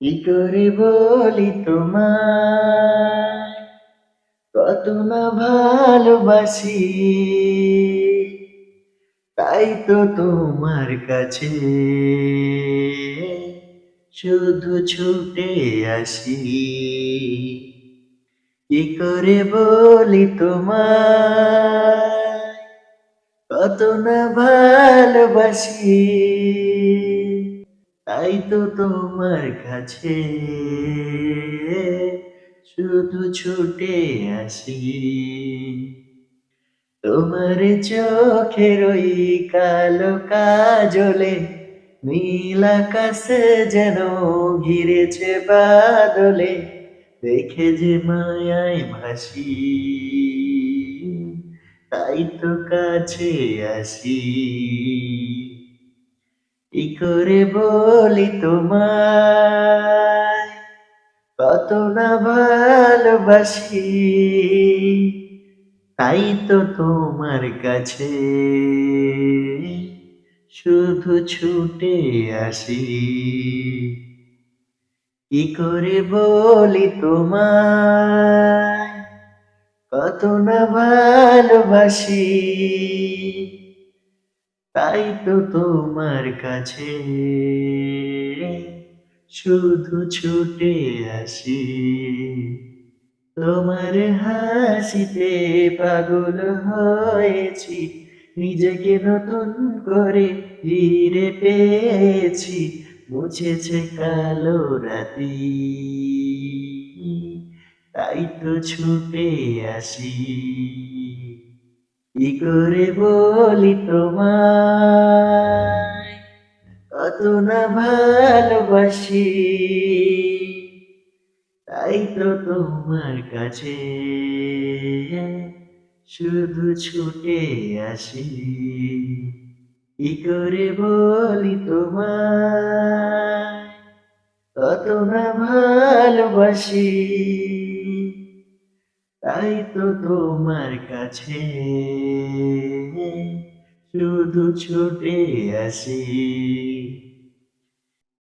কি করে বলি তোমায়? কত না ভালোবাসি। তাই তো তোমার কাছে শুধু ছুটে আসি। কি করে বলি তোমায়? কত না ভালোবাসি। তাই তো তোমার কাছে। শুধু ছুটে আসি। তোমার চোখের ওই কালো কাজলে নীল আকাশে যেন ঘিরেছে বাদলে দেখে যে মায়ায় ভাসি। তাই তো কাছে আসি। করে বলি তোমায়, কত না ভালোবাসি। তাই তো তোমার কাছে শুধু ছুটে আসি। কি করে বলি তোমায়, কত না ভালোবাসি। তাই তো তোমার কাছে। শুধু ছুটে আসি। তোমার হাসিতে পাগল হয়েছি, নিজেকে নতুন করে ফিরে পেয়েছি, মুছেছে কালো রাতি। তাই তো ছুটে আসি। কি করে বলি তোমায়, কত না ভালোবাসি। তাই তো তোমার কাছে শুধু ছুটে আসি। কি করে বলি তোমায়, কত না ভালোবাসি। তাই তো তোমার কাছে। শুধু ছুটে আসি।